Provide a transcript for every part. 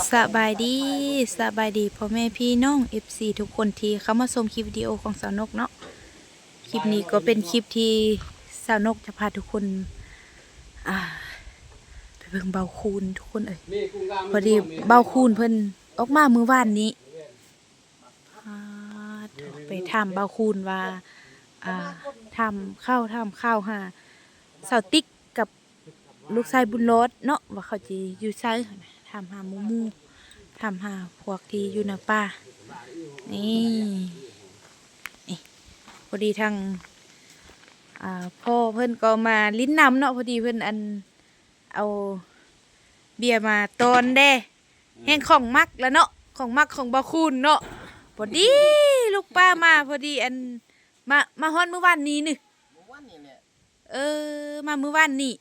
สบายดีสบายดีพ่อแม่พี่น้อง FC ทุกคนที่เข้ามาชมคลิปวิดีโอของสาวนกเนาะคลิปนี้ก็เป็นคลิปที่สาวนกจะพาทุกคนอ่าไปเบิ่งเบาคูณทุกคนเอ่ยพอดีเบาคูณเพิ่นออกมามือวานนี้ไปถามเบาคูณว่าอ่าทำข้าวทำข้าวหาสาวติ๊กกับลูกชายบุญรถเนาะว่าเขาจะอยู่ไสทำหาหมูหมูทำหาพวกที่อยู่ในป่านี่นี่พอดีทางอ่าพ่อเพิ่นก็มาลิ้นนำเนาะพอดีเพิ่นอันเอาเบียร์มาตอนเด้แห้งของมักแล้วเนาะของมักของบาคูนเนาะพอดีลูกป้ามาพอดีอันมามาฮอนเมื่อวานนี้นึเมื่อวานนี่แหละเออมาเมื่อวานนี่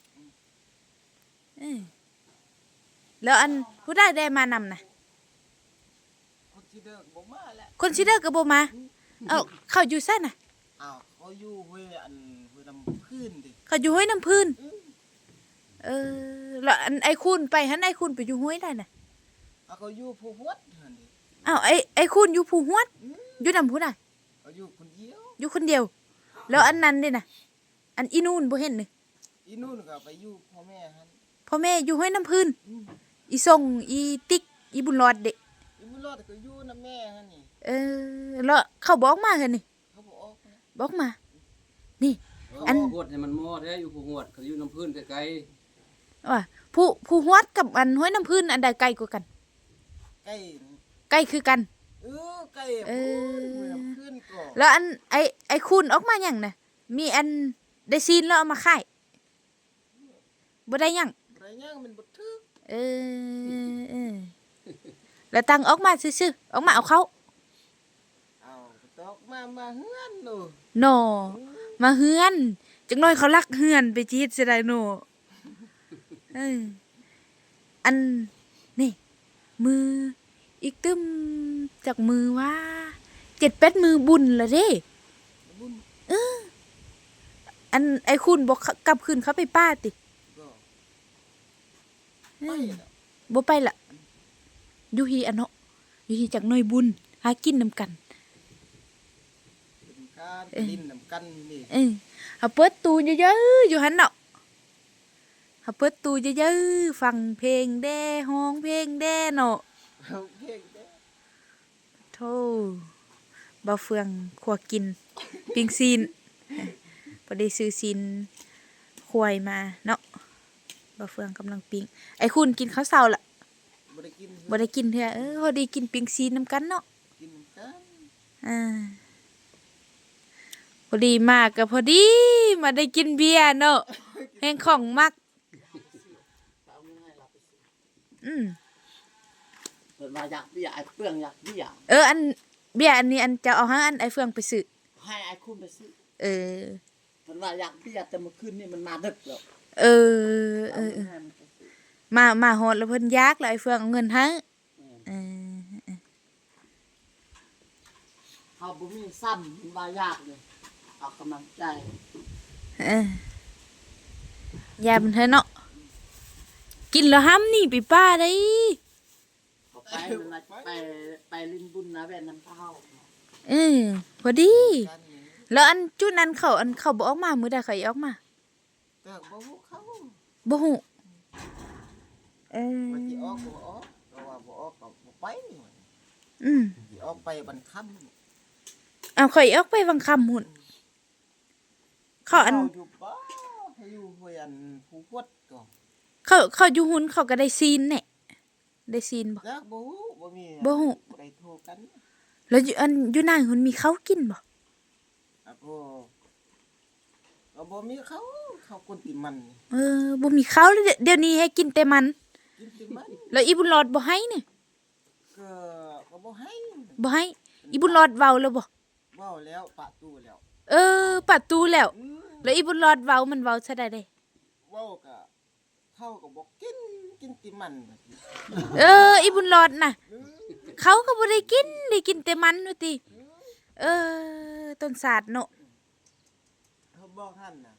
เออ แล้วอันผู้ได้ได้มานำนะคนที่เดิกบ่มาแล้วคนชิเดอร์กับโบมาเอาเขาอยู่ซ่นน่ะอ้าวเขาอยู่ห้วยอันห้วยลำพื้นดิเขาอยู่ห้วยน้ำพื้นอืมเออแล้วอันไอ้คุณไปหันไอ้คุณไปอยู่ห้วยได้น่ะเอาเขาอยู่ผู้ฮวดหั่นดิอ้าวไอ้ไอ้คุณอยู่ภูหวดอืมอยู่นำผู้ใดเขาอยู่คนเดียวอยู่คนเดียว แล้วอันนั้นเด้น่ะ อันอีนู่นบ่เห็นนี่อีนู่นก็ไปอยู่พ่อแม่หั่นพ่อแม่อยู่ห้วยน้ำพื้น อืมอีส่งอีติ๊กอีบุญรอดเด็กอีบุญรอดก็อยู่นำแม่หั่นนี่เออแล้วเขาบอกมาเหรอนี่เขาบ่ออกนะบอกมา นี่ อัอันนหวดให้มันหมอแท้อยู่ผู้หวดเขาอยู่น้ำพื้นไกลว่าผู้ผู้หวดกับอันห้วยน้ำพื้นอันใดไกลกว่ากันใกล้ใกล้คือกันเออใกล้เออห้วยลำพื้นก็แล้วอันไอไอคุณออกมาอย่างนะมีอันได้ซีนแล้วเอามาขายบ่ได้หยังไรย่างมันบ่ทึก เออเออแล้วตังออกมาซื่อๆออกมาเอาเขาเอาตอกมามาเฮือนโลหนอมาเฮือนจังน้อยเขารักเฮือนไปจีดสิได้หนอเอออันนี่มืออีกตึมจากมือว่าเจ็ดแปดมือบุญละเด้บุญอันไอคุณบอกเขากลับคืนเขาไปป้าติ ก็ เอ ไป อ แล้ว บ่ไปละอยู่ฮีอันเนาะอยู่ฮีจากหน่อยบุญหากินนำกันเป็นการเอ้ยดินนำกันนี่เออหาเปิดตูเยอะๆอยู่หันเนาะหาเปิดตูเยอะๆฟังเพลงแด้ห้องเพลงแด้เนาะเอาเพลงเด้อโธ่บ่เฟืองขัวกิน ปิงซีนพอได้ซื้อซีนควายมาเนาะ บ่เฟืองกำลังปิงไอ้คุณกินข้าวเช้าละบ่ได้กินบ่ได้กินเถอะเออพอดีกินปิงซีนนํกันเนาะกินนำกันอ่าพอดีมากก็พอดีมาได้กินเบียร์เนอะแห่งของมักอืมเปิดมาอยากเบี้ยไอ้เฟื่องอยากเบี้ยเอออันเบียร์อันนี้อันจะเอาให้อันไอเฟืองไปซื้อให้ไอ้คุณไปซื้อเออเปิดมาอยากเบี้ยแต่เมื่อคืนนี่มันมาดึกแล้ว เออเออเออให้มันไปซื้อมามาหอดแล้วเพิ่นยากแล้วไอเฟืองเอาเงินให้เออเขาบ่มีซ้ำมันมายากเลยเอากำลังใจเออยามันเถอะเนาะกินแล้วห้ามหนี่ไปป้าได้เขาไปมันมาไปไปลินบุญนะแว่นน้ำเท้าเออพอดีกันนี่แล้วอันจุดนั้นเขาอันเขาบ่ออกมามื้อใดเขาสิออกมา แต่บ่ฮู้เขาบ่ฮู้เออว่าสิออกก็บ่ออกเพราะว่าบ่ออกก็บ่ไปอืมสิออกไปบันค่ำเอาข่อยออกไปวังคำหุ่นเขาอันอยู่บ้าเขาอยู่ห้วยอันผู้พวดก็เขาเขาอยู่หุ่นเขาก็ได้ซีนเนี่ยได้ซีนบ่จักบ่ฮู้บ่มีบ่ฮู้บ่ได้โทรกันแล้วอยู่อันอยู่หน้าหุ่นมีเขาวกินบ่อะบ่ ก็บ่มีเขาเขาคนติมัน เออบ่มีข้าวเลยเดี๋ยวนี้ให้กินแต่มัน กินติมันแล้วอีบุญรอดบ่ให้เนี่ยก็ก็บ่ให้บ่ให้อีบุญรอดเว้าแล้วบ่เว้าแล้วปะตู้แล้วเออปัดตูแล้ว อืมแล้วอีบุญรอดเว้ามันเว้าซะได้เด้เว้าก็เขาก็บ่กินกินติมันว่าสิเออ อีบุญรอดน่ะ เขาก็บ่ได้กินได้กินแต่มันว่าติเออต้นศาสตร์เนาะเขา บอกหั่นน่ะ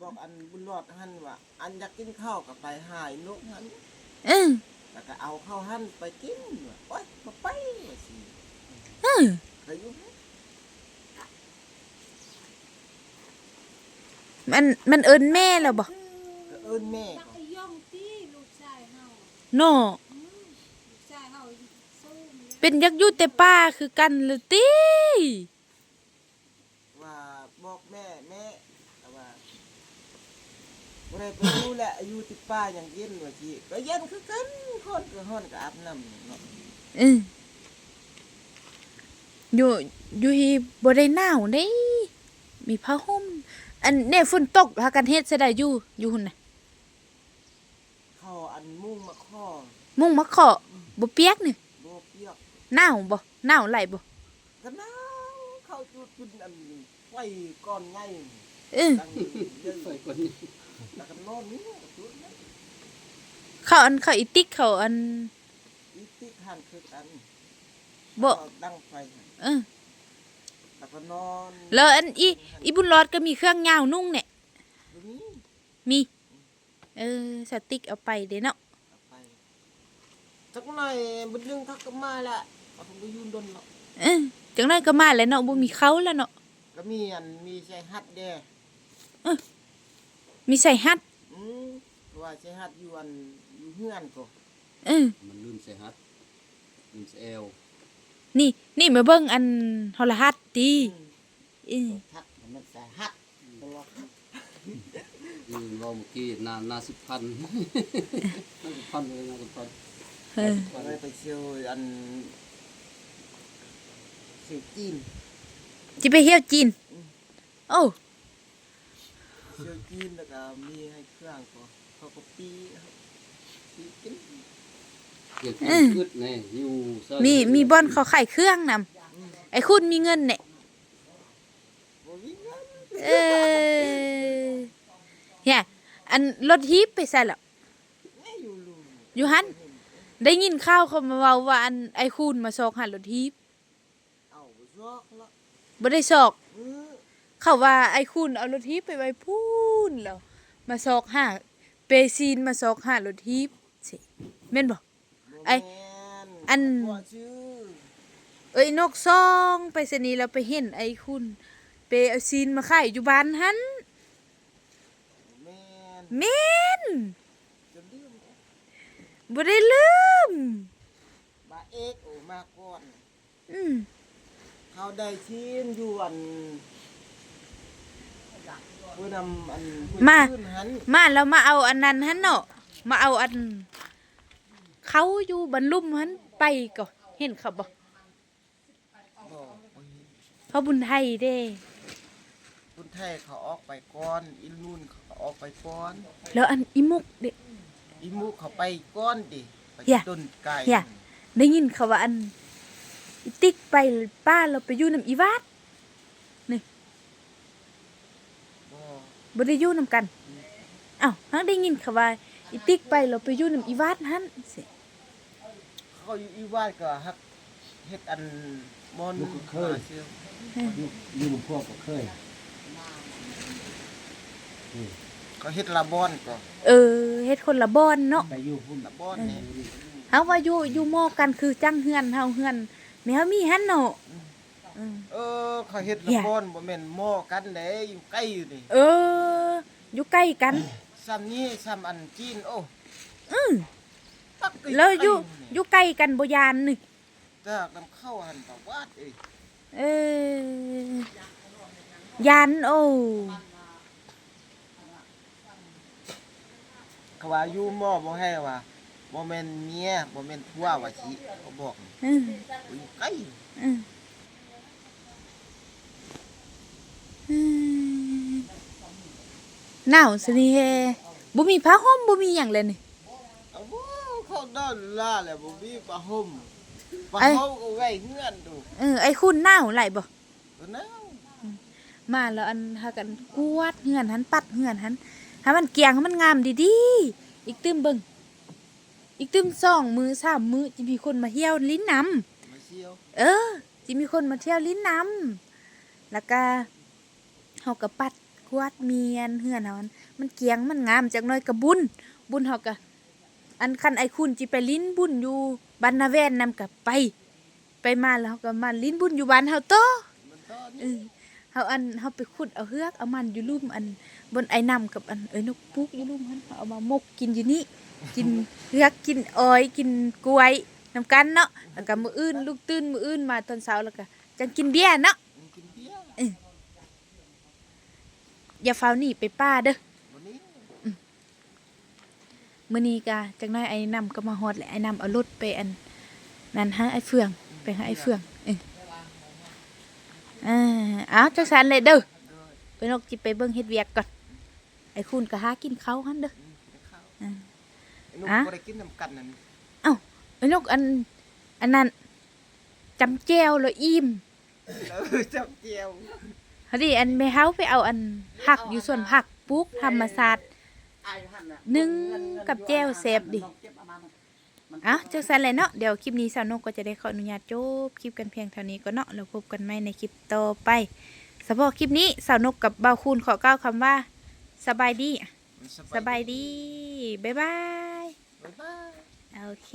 บอกอันบุญรอดหั่นว่า อันอยากกินข้าวก็ไปหายนกหั่นเออไปแล้วก็เอาเข้าหั่นไปกินว่าโอ๊ยมาไปว่าสิอือเคยอยู่ไหมมันมันเอิ้นแม่แล้วบ่ก็เอิ้นแม่ก็ไอ้ย่องตี้ลูกชายเฮาเนาะลูกชายเฮาสู้มีเป็นยักษ์อยู่แต่ป้าคือกันเลยติ ว่าบอกแม่แม่แต่ว่า บ่ได้ไปรู้แหละอายุที่ป้ายังเย็นว่าสิก็เย็นคือกันคนก็ฮ้อนก็อาบน้ำเนาะเอออยู่อยู่ที่บ่ได้หนาวเด้มีผ้าห่มอันแน่ฝนตกหากันเฮ็ดซะได้อยู่อยู่หุ่นน่ะเข้าอันมุ่งมาข้อมุ่งมาขอบ่เปียกนี่บ่เปียกหนาวบ่หนาวไหลบ่ก็หนาวเข้าจุดจุดอันไฟก้อนใหญ่เออตั้งเยอะไปคนนี้ แล้วก็นอนนี่จุดนั้นเขาอันเขาอีติ๊กเขาอันอีติหันคือกันบ่เอาดังไฟเออแล้วก็นอนแล้วอันอีอีบุญรอดก็มีเครื่องยาวนุ่งเนี่ยตรงนี้มี เออ สติ๊กเอาไปเด้เนาะ เอาไปสักหน่อยบุญเรื่องทักก็มาละเอาผมก็ยืนดนเนาะเออจังนั้นก็มาแล้วเนาะบ่มีเขาแล้วเนาะ ก็มีอันมีใช้ฮัดแด มีใส่ฮัดอืมเพราะว่าใช้ฮัดอยู่อันอยู่เฮือนก็เออมันลืมใส่ฮัดลืมใส่แอลนี่ นี่มาเบิ่งอันโทรทัศน์ติเออทักมันใส่ฮัดตลอดลืมว่าเมื่อกี้นานนาสิบพันนาสิบพันเลยนาสิบพันเออก็เลยไปเชียวอันเชียวจีนจิไปเที่ยวจีนโอ้ เชียวจีนแล้วก็มีให้เครื่องก็เขาก็ปีปีกินเกี่ยวกับพืชนี่อยู่ซอยมีมีบ่อนเขาขายเครื่องนำไอ้คุณมีเงินเนี่ยบ่มีเงินเออเนี่ยอันรถฮีบไปใส่แล้วไม่อยู่ลุงอยู่หันได้ยินข่าวเขามาเว้าว่าอันไอ้คุณมาซอกหันรถฮีบเอาซอกละบ่ได้ซอก เออเขาว่าไอ้คุณเอารถฮีบไปไว้พูนแล้วมาซอกหาเปซีนมาซอกหารถฮีบสิแม่นบ่บ่ไอ้แม่นอันบ่ชื่อเอ้ยนกซองไปสนีเราไปเห็นไอ้คุณไปเอาซีนมาขายอยู่บ้านหันแม่นแม่นจะลืมบ่ได้ลืมบาเอกโอมาก่อนอืมเขาได้ชิ้นอยู่อัน เพื่อนำอันห้วยมาขึ้นหันมาแล้วมาเอาอันนั้นหันเนาะมาเอาอัน เขาอยู่บรรลุมหันไปก็เห็นเขาบ่บอกเขาบุญไทยเด้คุณไทยเขาออกไปก่อนอินุ่นเขาออกไปก่อนแล้วอันอีมุกเด้ อีมุเขาไปก่อนดิไปเหี้ยต้นไก่เหี้ย ได้ยินเขาว่าอันอีติ๊กไปป้าเราไปอยู่นํอีวาด บ่ได้อยู่นํกันอ้าวฮักได้ยินเขาว่าอีติ๊กไปเราไปอยู่นํอีวาดหันสิเขาอยู่อีวาดก็ฮักเฮ็ดอันมอนเคยเชียวอยู่พวกก็เคยเขาเฮ็ดลาบอนก็เออเฮ็ดคนละบอนเนาะ ไปอยู่พุ่นลาบอนนี่ เฮาว่าอยู่อยู่หม้อกันคือจังเฮือนเฮาเฮือนแม่เฮามีหันเนาะอืม เออเขาเฮ็ดเหี้ลายบอนบ่แม่นหม้อกันเด้อยู่ใกล้อยู่นี่เออ อยู่ใกล้กันซ้ำนี้ซ้ำอันจีนโอ้อือปักใกแล้วอยู่ใกนี่อยู่ใกล้กันบ่ยานนี่ถ้านํเข้าหันก็วาดเอ้ยเออยานโอ้เขาว่าอยู่หม้อบ่ให้ว่าบ่แม่นเมียบ่แม่นผัวว่าสิเขาบอกอืออยู่ใกล้อืออื หนาวสินี่แฮบ่มีผ้าห่มบ่มีหยังเลยนี่เอาบ่เขาดอนล่าแหละบ่มีปลาห่มปลาไอ้ห่มก็ไว้เฮือนดูเออไอ้คุณหนาวไหลบ่เออนะมาแล้วอันหากันกวาดเหือนหันปัดเหือนหันให้มันเกียงให้มันงามดีๆอีกตึมเบิ่งอีกตึมสองมือสามมือจะมีคนมาเที่ยวลิ้นน้มาเชียวำเออจะมีคนมาเที่ยวลิ้นน้ำแล้วก็เฮาก็ปัดก วาดเมียนเหือนเฮามันมันเกียงมันงามจักหน่อยก็บุญ บุญเฮาก็อันคันไอคุณจิไปลิ้นบุญอยู่บ้านนาแวนนำกับไป ไปมาแล้วเขาก็มาลิ้นบุญอยู่บ้านเฮาโตเออเฮาอันเฮาไปขุดเอาเฮือกเอามันอยู่ลุ่มอันบนไอ้น้ำกับอันเอ้ยนกปุ๊กอยู่ลุ่มหันเอามามกกินอยู่นี่กินเฮือกกินอ้อยกินกล้วยนำกันเนาะแล้วก็มื้ออื่นลูกตื่นมื้ออื่นมาตอนเช้าแล้วก็จังกินเบียร์เนาะ มันกินเบียร์ อย่าเฝ้าหนีไปป้าเด้อวันนี้มื้อนี้ก็จักหน้อยไอ้นำก็มาฮอดแหละไอ้นำเอารถไปอันนั่นหาไอ้เฟือง ไปหาไอ้เฟืองเอออ่าเอาจังซั่นเลยเด้อไปนกจิไปเบิ่งเฮ็ดเวียกก่อนไอ้คุณก็หากินข้าวหั่นเด้ออืมกินข้าวไอ้หนุ่มอะบ่ได้กินน้ำกันนั่นไอ้นกอันอันนั้นจำแจ้วแล้วอิ่มเออจับเจียว เฮาดิอันแม่เฮาไปเอาอันผักอยู่ส่วนผักปลูกธรรมศาสตร์ไอ้หั่นน่ะนึ่งเงินเงินกับแจ่วแซ่บดิลองเก็บเอามามันอะจังซั่นแหละเนาะเดี๋ยวคลิปนี้สาวนกก็จะได้ขออนุญาตจบคลิปกันเพียงเท่านี้ก็เนาะแล้วพบกันใหม่ในคลิปต่อไปสำหรับคลิปนี้สาวนกกับบ่าวคูณขอกล่าวคำว่า สบายดีมันสบายดี บ๊ายบาย บ๊ายบาย โอเค